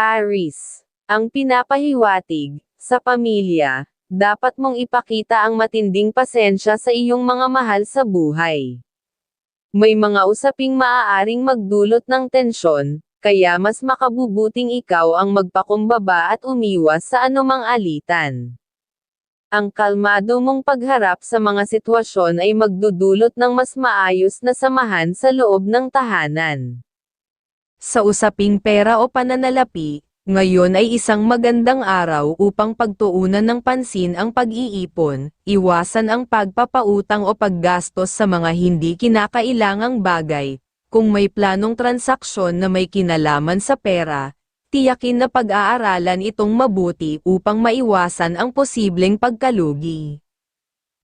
Aris, ang pinapahiwatig, sa pamilya, dapat mong ipakita ang matinding pasensya sa iyong mga mahal sa buhay. May mga usaping maaaring magdulot ng tensyon, kaya mas makabubuting ikaw ang magpakumbaba at umiwas sa anumang alitan. Ang kalmado mong pagharap sa mga sitwasyon ay magdudulot ng mas maayos na samahan sa loob ng tahanan. Sa usaping pera o pananalapi, ngayon ay isang magandang araw upang pagtuunan ng pansin ang pag-iipon, iwasan ang pagpapautang o paggastos sa mga hindi kinakailangang bagay. Kung may planong transaksyon na may kinalaman sa pera, tiyakin na pag-aaralan itong mabuti upang maiwasan ang posibleng pagkalugi.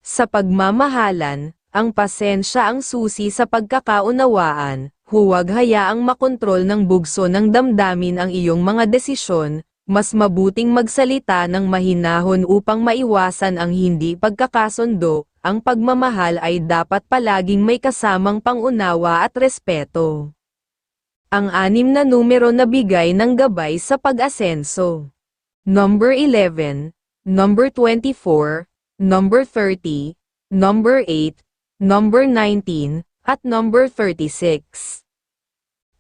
Sa pagmamahalan, ang pasensya ang susi sa pagkakaunawaan, huwag hayaang makontrol ng bugso ng damdamin ang iyong mga desisyon, mas mabuting magsalita ng mahinahon upang maiwasan ang hindi pagkakasundo, ang pagmamahal ay dapat palaging may kasamang pangunawa at respeto. Ang anim na numero na bigay ng gabay sa pag-asenso. Number 11, number 24, number 30, number 8, number 19, at number 36.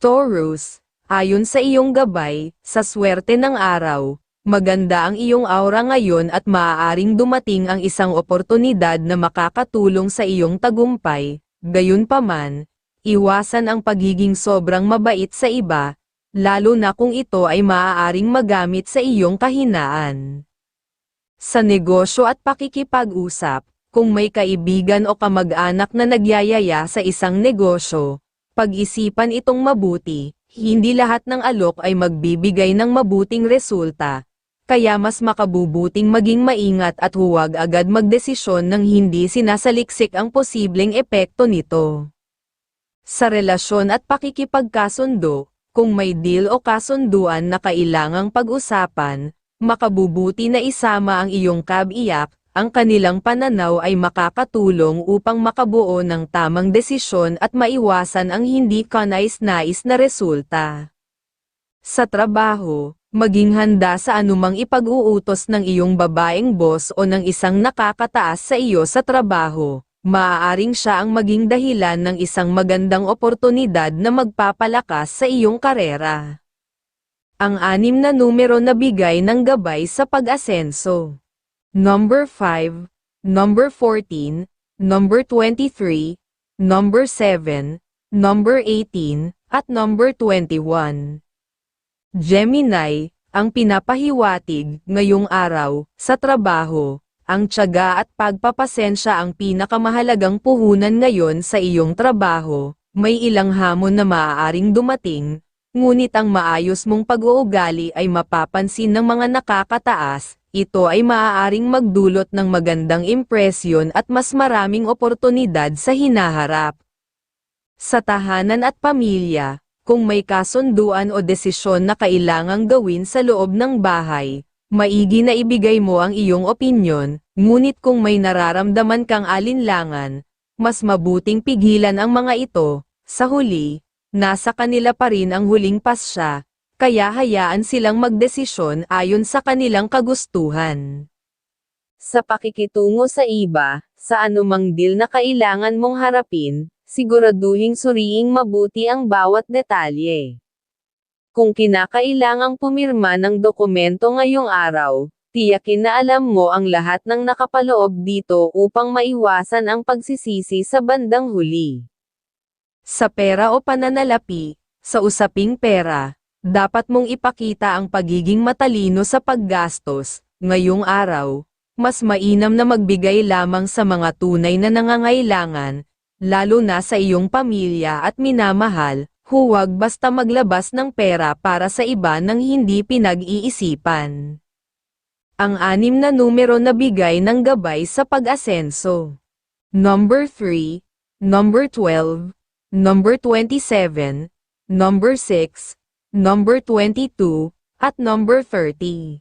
Taurus, ayon sa iyong gabay, sa swerte ng araw, maganda ang iyong aura ngayon at maaaring dumating ang isang oportunidad na makakatulong sa iyong tagumpay, gayunpaman, iwasan ang pagiging sobrang mabait sa iba, lalo na kung ito ay maaaring magamit sa iyong kahinaan. Sa negosyo at pakikipag-usap, kung may kaibigan o kamag-anak na nagyayaya sa isang negosyo, pag-isipan itong mabuti, hindi lahat ng alok ay magbibigay ng mabuting resulta, kaya mas makabubuting maging maingat at huwag agad magdesisyon ng hindi sinasaliksik ang posibleng epekto nito. Sa relasyon at pakikipagkasundo, kung may deal o kasunduan na kailangang pag-usapan, makabubuti na isama ang iyong kabiyak, ang kanilang pananaw ay makakatulong upang makabuo ng tamang desisyon at maiwasan ang hindi kanais-nais na resulta. Sa trabaho, maging handa sa anumang ipag-uutos ng iyong babaeng boss o ng isang nakakataas sa iyo sa trabaho, maaaring siya ang maging dahilan ng isang magandang oportunidad na magpapalakas sa iyong karera. Ang anim na numero na bigay ng gabay sa pag-asenso. Number 5, number 14, number 23, number 7, number 18, at number 21. Gemini, ang pinapahiwatig ngayong araw, sa trabaho, ang tiyaga at pagpapasensya ang pinakamahalagang puhunan ngayon sa iyong trabaho, may ilang hamon na maaaring dumating, ngunit ang maayos mong pag-uugali ay mapapansin ng mga nakakataas, ito ay maaaring magdulot ng magandang impresyon at mas maraming oportunidad sa hinaharap. Sa tahanan at pamilya, kung may kasunduan o desisyon na kailangang gawin sa loob ng bahay, maigi na ibigay mo ang iyong opinyon, ngunit kung may nararamdaman kang alinlangan, mas mabuting pigilan ang mga ito, sa huli, nasa kanila pa rin ang huling pasya, kaya hayaan silang magdesisyon ayon sa kanilang kagustuhan. Sa pakikitungo sa iba, sa anumang deal na kailangan mong harapin, siguraduhing suriing mabuti ang bawat detalye. Kung kinakailangang pumirma ng dokumento ngayong araw, tiyakin na alam mo ang lahat ng nakapaloob dito upang maiwasan ang pagsisisi sa bandang huli. Sa pera o pananalapi, sa usaping pera, dapat mong ipakita ang pagiging matalino sa paggastos, ngayong araw, mas mainam na magbigay lamang sa mga tunay na nangangailangan, lalo na sa iyong pamilya at minamahal, huwag basta maglabas ng pera para sa iba nang hindi pinag-iisipan. Ang anim na numero na bigay ng gabay sa pag-asenso. Number 3, Number 12, Number 27, Number 6, Number 22, at Number 30.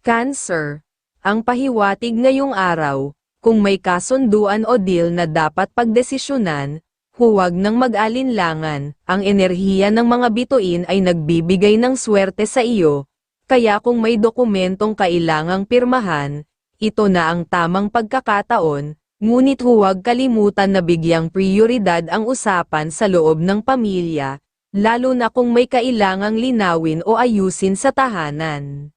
Cancer. Ang pahiwatig ngayong araw, kung may kasunduan o deal na dapat pagdesisyonan, huwag nang mag-alinlangan, ang enerhiya ng mga bituin ay nagbibigay ng swerte sa iyo, kaya kung may dokumentong kailangang pirmahan, ito na ang tamang pagkakataon, ngunit huwag kalimutan na bigyang prioridad ang usapan sa loob ng pamilya, lalo na kung may kailangang linawin o ayusin sa tahanan.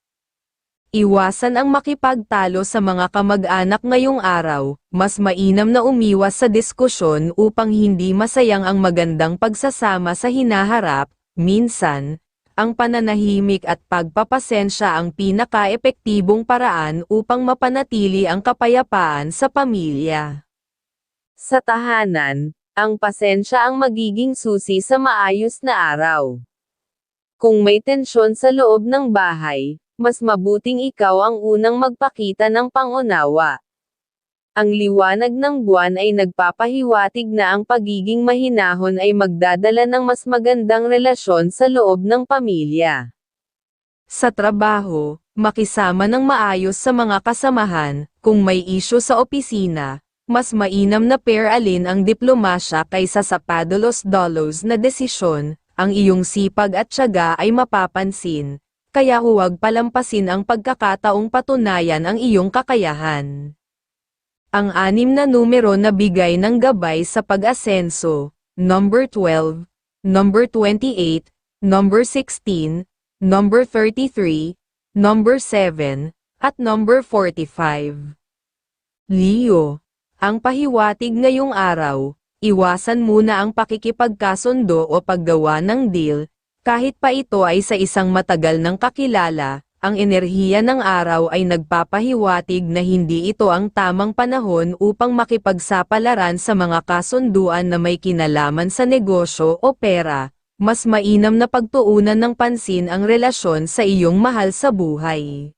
Iwasan ang makipagtalo sa mga kamag-anak ngayong araw, mas mainam na umiwas sa diskusyon upang hindi masayang ang magandang pagsasama sa hinaharap, minsan, ang pananahimik at pagpapasensya ang pinaka-epektibong paraan upang mapanatili ang kapayapaan sa pamilya. Sa tahanan, ang pasensya ang magiging susi sa maayos na araw. Kung may tensyon sa loob ng bahay, mas mabuting ikaw ang unang magpakita ng pangunawa. Ang liwanag ng buwan ay nagpapahiwatig na ang pagiging mahinahon ay magdadala ng mas magandang relasyon sa loob ng pamilya. Sa trabaho, makisama ng maayos sa mga kasamahan, kung may isyo sa opisina, mas mainam na pair alin ang diplomasya kaysa sa padalos-dolos na desisyon, ang iyong sipag at tiyaga ay mapapansin, kaya huwag palampasin ang pagkakataong patunayan ang iyong kakayahan. Ang anim na numero na bigay ng gabay sa pag-asenso, number 12, number 28, number 16, number 33, number 7, at number 45. Leo, ang pahiwatig ngayong araw, iwasan muna ang pakikipagkasundo o paggawa ng deal, kahit pa ito ay sa isang matagal ng kakilala, ang enerhiya ng araw ay nagpapahiwatig na hindi ito ang tamang panahon upang makipagsapalaran sa mga kasunduan na may kinalaman sa negosyo o pera, mas mainam na pagtuunan ng pansin ang relasyon sa iyong mahal sa buhay.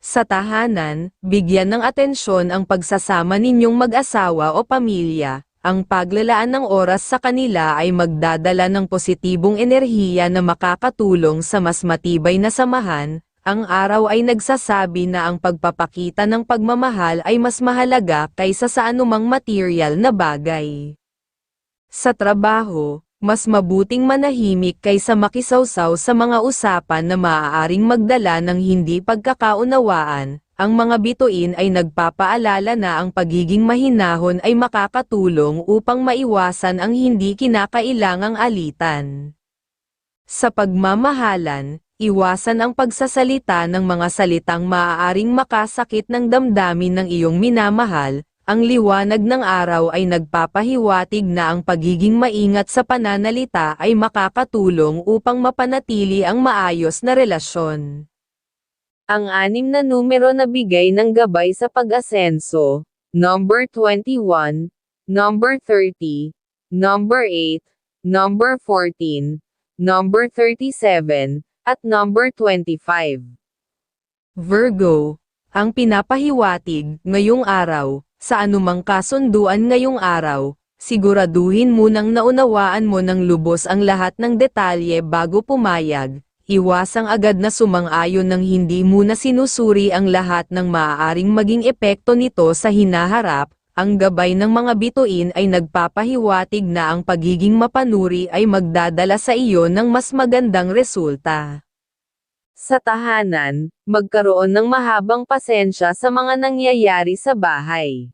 Sa tahanan, bigyan ng atensyon ang pagsasama ninyong mag-asawa o pamilya, ang paglalaan ng oras sa kanila ay magdadala ng positibong enerhiya na makakatulong sa mas matibay na samahan, ang araw ay nagsasabi na ang pagpapakita ng pagmamahal ay mas mahalaga kaysa sa anumang material na bagay. Sa trabaho, mas mabuting manahimik kaysa makisawsaw sa mga usapan na maaaring magdala ng hindi pagkakaunawaan, ang mga bituin ay nagpapaalala na ang pagiging mahinahon ay makakatulong upang maiwasan ang hindi kinakailangang alitan. Sa pagmamahalan, iwasan ang pagsasalita ng mga salitang maaaring makasakit ng damdamin ng iyong minamahal, ang liwanag ng araw ay nagpapahiwatig na ang pagiging maingat sa pananalita ay makakatulong upang mapanatili ang maayos na relasyon. Ang anim na numero na bigay ng gabay sa pag-asenso, number 21, number 30, number 8, number 14, number 37, at number 25. Virgo, ang pinapahiwatig ngayong araw, sa anumang kasunduan ngayong araw, siguraduhin munang naunawaan mo ng lubos ang lahat ng detalye bago pumayag, iwasang agad na sumang-ayon ng hindi muna sinusuri ang lahat ng maaaring maging epekto nito sa hinaharap, ang gabay ng mga bituin ay nagpapahiwatig na ang pagiging mapanuri ay magdadala sa iyo ng mas magandang resulta. Sa tahanan, magkaroon ng mahabang pasensya sa mga nangyayari sa bahay.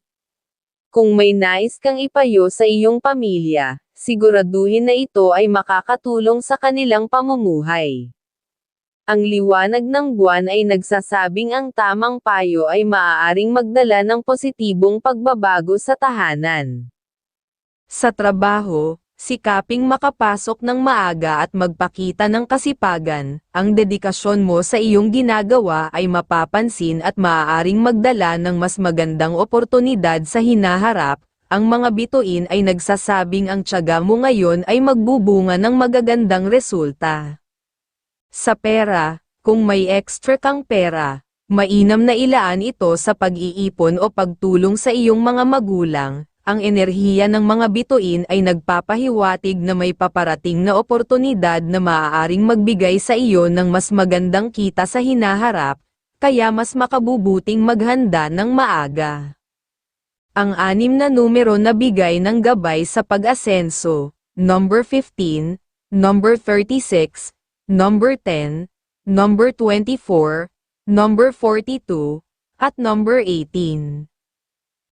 Kung may nais kang ipayo sa iyong pamilya, siguraduhin na ito ay makakatulong sa kanilang pamumuhay. Ang liwanag ng buwan ay nagsasabing ang tamang payo ay maaaring magdala ng positibong pagbabago sa tahanan. Sa trabaho, sikaping makapasok ng maaga at magpakita ng kasipagan, ang dedikasyon mo sa iyong ginagawa ay mapapansin at maaaring magdala ng mas magandang oportunidad sa hinaharap, ang mga bituin ay nagsasabing ang tiyaga mo ngayon ay magbubunga ng magagandang resulta. Sa pera, kung may extra kang pera, mainam na ilaan ito sa pag-iipon o pagtulong sa iyong mga magulang, ang enerhiya ng mga bituin ay nagpapahiwatig na may paparating na oportunidad na maaaring magbigay sa iyo ng mas magandang kita sa hinaharap, kaya mas makabubuting maghanda ng maaga. Ang anim na numero na bigay ng gabay sa pag-asenso, number 15, number 36, number 10, number 24, number 42, at number 18.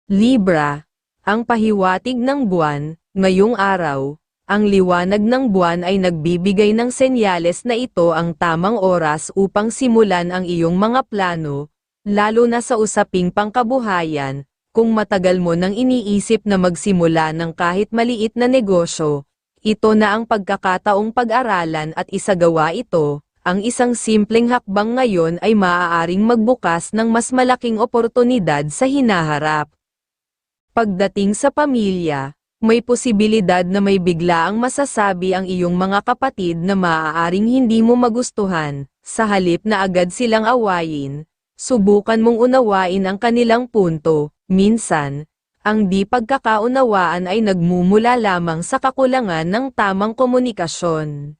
Libra, ang pahiwatig ng buwan, ngayong araw, ang liwanag ng buwan ay nagbibigay ng senyales na ito ang tamang oras upang simulan ang iyong mga plano, lalo na sa usaping pangkabuhayan, kung matagal mo nang iniisip na magsimula ng kahit maliit na negosyo, ito na ang pagkakataong pag-aralan at isagawa ito, ang isang simpleng hakbang ngayon ay maaaring magbukas ng mas malaking oportunidad sa hinaharap. Pagdating sa pamilya, may posibilidad na may biglaang masasabi ang iyong mga kapatid na maaaring hindi mo magustuhan, sa halip na agad silang awayin, subukan mong unawain ang kanilang punto, minsan, ang di pagkakaunawaan ay nagmumula lamang sa kakulangan ng tamang komunikasyon.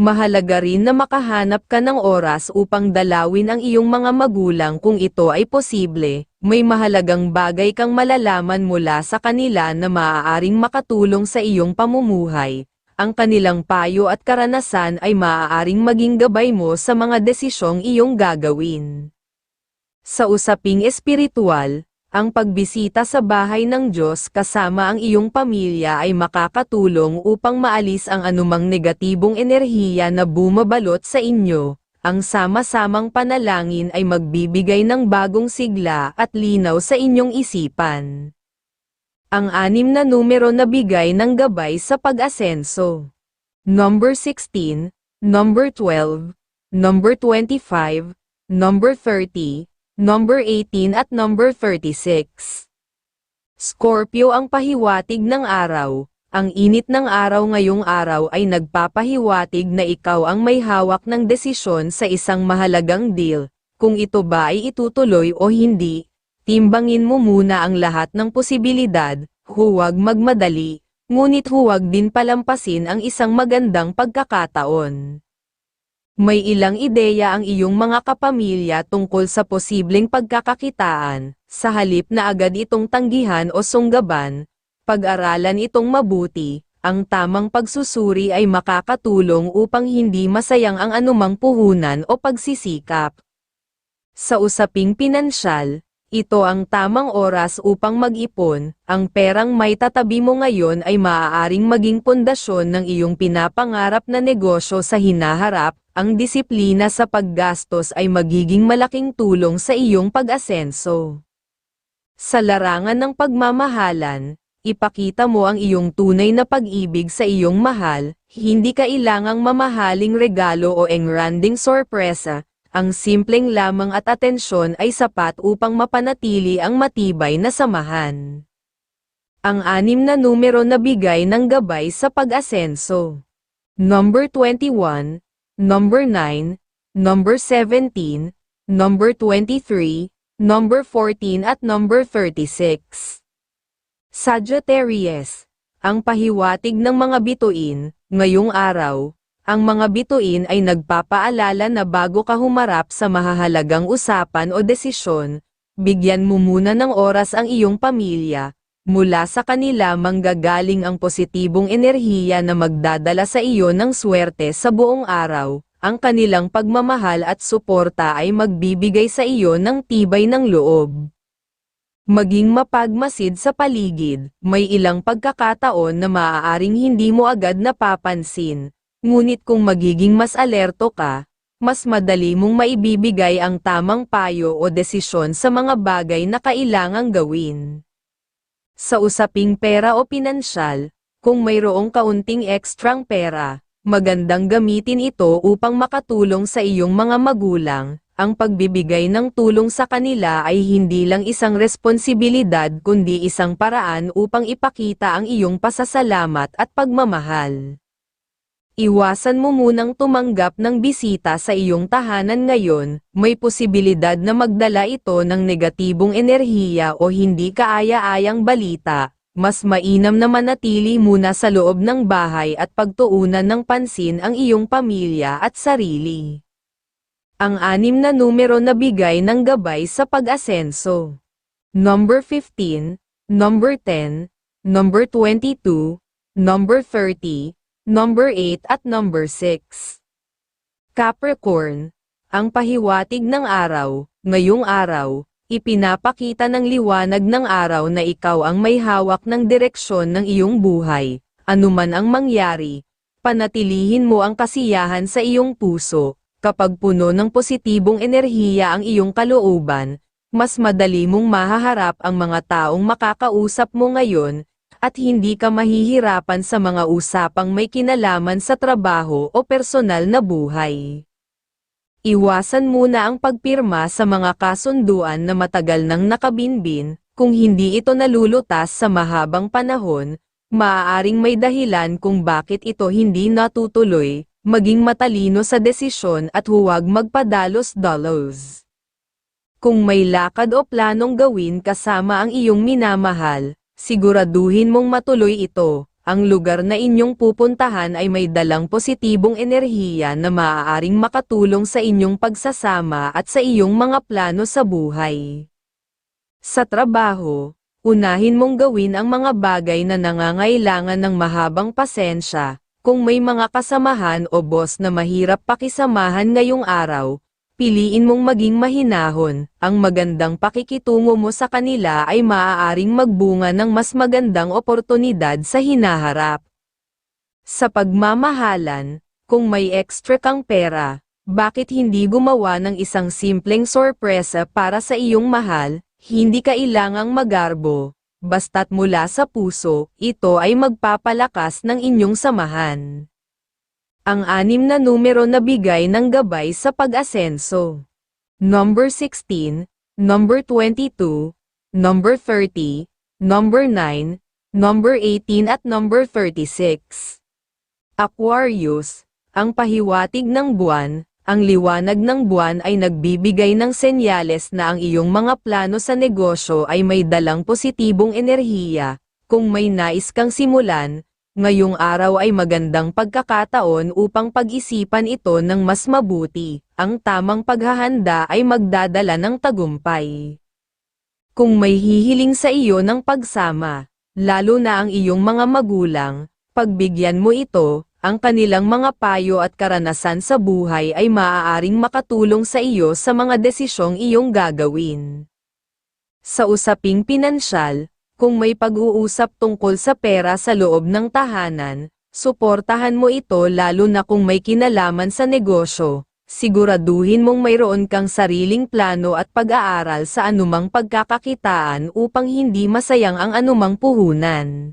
Mahalaga rin na makahanap ka ng oras upang dalawin ang iyong mga magulang kung ito ay posible, may mahalagang bagay kang malalaman mula sa kanila na maaaring makatulong sa iyong pamumuhay. Ang kanilang payo at karanasan ay maaaring maging gabay mo sa mga desisyong iyong gagawin. Sa usaping espiritual, ang pagbisita sa bahay ng Diyos kasama ang iyong pamilya ay makakatulong upang maalis ang anumang negatibong enerhiya na bumabalot sa inyo. Ang sama-samang panalangin ay magbibigay ng bagong sigla at linaw sa inyong isipan. Ang anim na numero na bigay ng gabay sa pag-asenso. Number 16, number 12, number 25, number 30, number 18 at number 36. Scorpio ang pahiwatig ng araw. Ang init ng araw ngayong araw ay nagpapahiwatig na ikaw ang may hawak ng desisyon sa isang mahalagang deal. Kung ito ba ay itutuloy o hindi, timbangin mo muna ang lahat ng posibilidad, huwag magmadali, ngunit huwag din palampasin ang isang magandang pagkakataon. May ilang ideya ang iyong mga kapamilya tungkol sa posibleng pagkakakitaan, sa halip na agad itong tanggihan o sunggaban, pag-aralan itong mabuti, ang tamang pagsusuri ay makakatulong upang hindi masayang ang anumang puhunan o pagsisikap. Sa usaping pinansyal, ito ang tamang oras upang mag-ipon, ang perang may tatabi mo ngayon ay maaaring maging pundasyon ng iyong pinapangarap na negosyo sa hinaharap, ang disiplina sa paggastos ay magiging malaking tulong sa iyong pag-asenso. Sa larangan ng pagmamahalan, ipakita mo ang iyong tunay na pag-ibig sa iyong mahal, hindi kailangang mamahaling regalo o engranding sorpresa, ang simpleng lamang at atensyon ay sapat upang mapanatili ang matibay na samahan. Ang anim na numero na bigay ng gabay sa pag-asenso. Number 21, number 9, number 17, number 23, number 14 at number 36. Sagittarius, ang pahiwatig ng mga bituin, ngayong araw, ang mga bituin ay nagpapaalala na bago ka humarap sa mahahalagang usapan o desisyon, bigyan mo muna ng oras ang iyong pamilya, mula sa kanila manggagaling ang positibong enerhiya na magdadala sa iyo ng swerte sa buong araw, ang kanilang pagmamahal at suporta ay magbibigay sa iyo ng tibay ng loob. Maging mapagmasid sa paligid, may ilang pagkakataon na maaaring hindi mo agad napapansin, ngunit kung magiging mas alerto ka, mas madali mong maibibigay ang tamang payo o desisyon sa mga bagay na kailangang gawin. Sa usaping pera o pinansyal, kung mayroong kaunting ekstrang pera, magandang gamitin ito upang makatulong sa iyong mga magulang, ang pagbibigay ng tulong sa kanila ay hindi lang isang responsibilidad kundi isang paraan upang ipakita ang iyong pasasalamat at pagmamahal. Iwasan mo munang tumanggap ng bisita sa iyong tahanan ngayon, may posibilidad na magdala ito ng negatibong enerhiya o hindi kaaya-ayang balita, mas mainam na manatili muna sa loob ng bahay at pagtuunan ng pansin ang iyong pamilya at sarili ang anim na numero na bigay ng gabay sa pag-asenso. number 15, number 10, number 22, number 30, number 8 at number 6. Capricorn, ang pahiwatig ng araw, ngayong araw, ipinapakita ng liwanag ng araw na ikaw ang may hawak ng direksyon ng iyong buhay, anuman ang mangyari, panatilihin mo ang kasiyahan sa iyong puso, kapag puno ng positibong enerhiya ang iyong kalooban, mas madali mong mahaharap ang mga taong makakausap mo ngayon, at hindi ka mahihirapan sa mga usapang may kinalaman sa trabaho o personal na buhay. Iwasan muna ang pagpirma sa mga kasunduan na matagal nang nakabinbin, kung hindi ito nalulutas sa mahabang panahon, maaaring may dahilan kung bakit ito hindi natutuloy, maging matalino sa desisyon at huwag magpadalos-dalos. Kung may lakad o planong gawin kasama ang iyong minamahal, siguraduhin mong matuloy ito. Ang lugar na inyong pupuntahan ay may dalang positibong enerhiya na maaaring makatulong sa inyong pagsasama at sa iyong mga plano sa buhay. Sa trabaho, unahin mong gawin ang mga bagay na nangangailangan ng mahabang pasensya. Kung may mga kasamahan o boss na mahirap pakisamahan ngayong araw, piliin mong maging mahinahon, ang magandang pakikitungo mo sa kanila ay maaaring magbunga ng mas magandang oportunidad sa hinaharap. Sa pagmamahalan, kung may extra kang pera, bakit hindi gumawa ng isang simpleng sorpresa para sa iyong mahal, hindi kailangang magarbo, basta't mula sa puso, ito ay magpapalakas ng inyong samahan ang anim na numero na bigay ng gabay sa pag-asenso. Number 16, number 22, number 30, number 9, number 18 at number 36. Aquarius, ang pahiwatig ng buwan, ang liwanag ng buwan ay nagbibigay ng senyales na ang iyong mga plano sa negosyo ay may dalang positibong enerhiya. Kung may nais kang simulan, ngayong araw ay magandang pagkakataon upang pag-isipan ito ng mas mabuti. Ang tamang paghahanda ay magdadala ng tagumpay. Kung may hihiling sa iyo ng pagsama, lalo na ang iyong mga magulang, pagbigyan mo ito, ang kanilang mga payo at karanasan sa buhay ay maaaring makatulong sa iyo sa mga desisyong iyong gagawin. Sa usaping pinansyal, kung may pag-uusap tungkol sa pera sa loob ng tahanan, suportahan mo ito lalo na kung may kinalaman sa negosyo. Siguraduhin mong mayroon kang sariling plano at pag-aaral sa anumang pagkakakitaan upang hindi masayang ang anumang puhunan.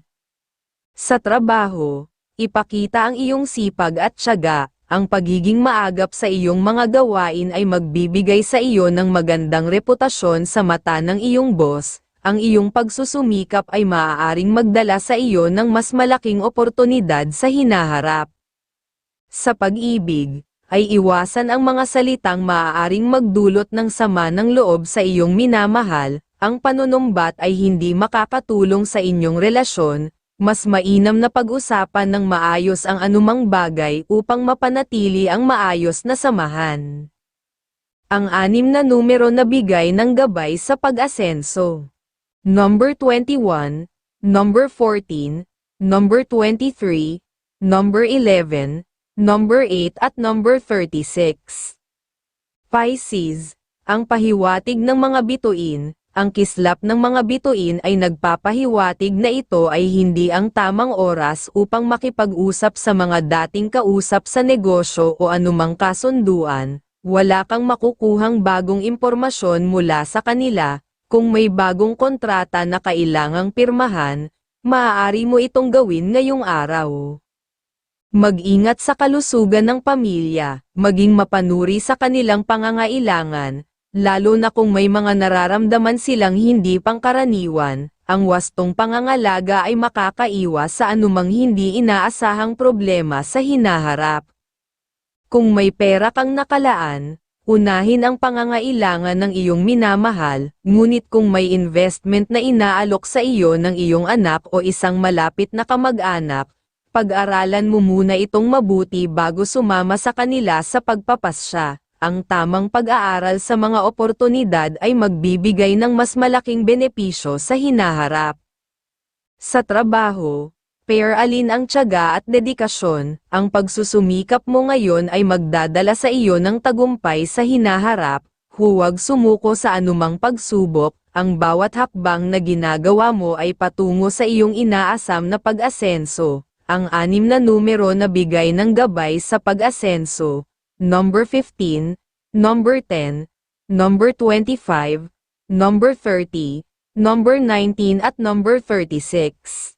Sa trabaho, ipakita ang iyong sipag at tiyaga, ang pagiging maagap sa iyong mga gawain ay magbibigay sa iyo ng magandang reputasyon sa mata ng iyong boss, ang iyong pagsusumikap ay maaaring magdala sa iyo ng mas malaking oportunidad sa hinaharap. Sa pag-ibig, ay iwasan ang mga salitang maaaring magdulot ng sama ng loob sa iyong minamahal, ang panunumbat ay hindi makakatulong sa inyong relasyon, mas mainam na pag-usapan ng maayos ang anumang bagay upang mapanatili ang maayos na samahan. Ang anim na numero na bigay ng gabay sa pag-asenso number 21, number 14, number 23, number 11, number 8 at number 36. Pisces, ang pahiwatig ng mga bituin, ang kislap ng mga bituin ay nagpapahiwatig na ito ay hindi ang tamang oras upang makipag-usap sa mga dating kausap sa negosyo o anumang kasunduan, wala kang makukuhang bagong impormasyon mula sa kanila, kung may bagong kontrata na kailangang pirmahan, maaari mo itong gawin ngayong araw. Mag-ingat sa kalusugan ng pamilya, maging mapanuri sa kanilang pangangailangan, lalo na kung may mga nararamdaman silang hindi pangkaraniwan, ang wastong pangangalaga ay makakaiwas sa anumang hindi inaasahang problema sa hinaharap. Kung may pera kang nakalaan, Unahin ang pangangailangan ng iyong minamahal, ngunit kung may investment na inaalok sa iyo ng iyong anak o isang malapit na kamag-anak, pag-aralan mo muna itong mabuti bago sumama sa kanila sa pagpapasya. Ang tamang pag-aaral sa mga oportunidad ay magbibigay ng mas malaking benepisyo sa hinaharap. Sa trabaho, pair alin ang tiyaga at dedikasyon, ang pagsusumikap mo ngayon ay magdadala sa iyo ng tagumpay sa hinaharap, huwag sumuko sa anumang pagsubok, ang bawat hakbang na ginagawa mo ay patungo sa iyong inaasam na pag-asenso, ang anim na numero na bigay ng gabay sa pag-asenso, number 15, number 10, number 25, number 30, number 19 at number 36.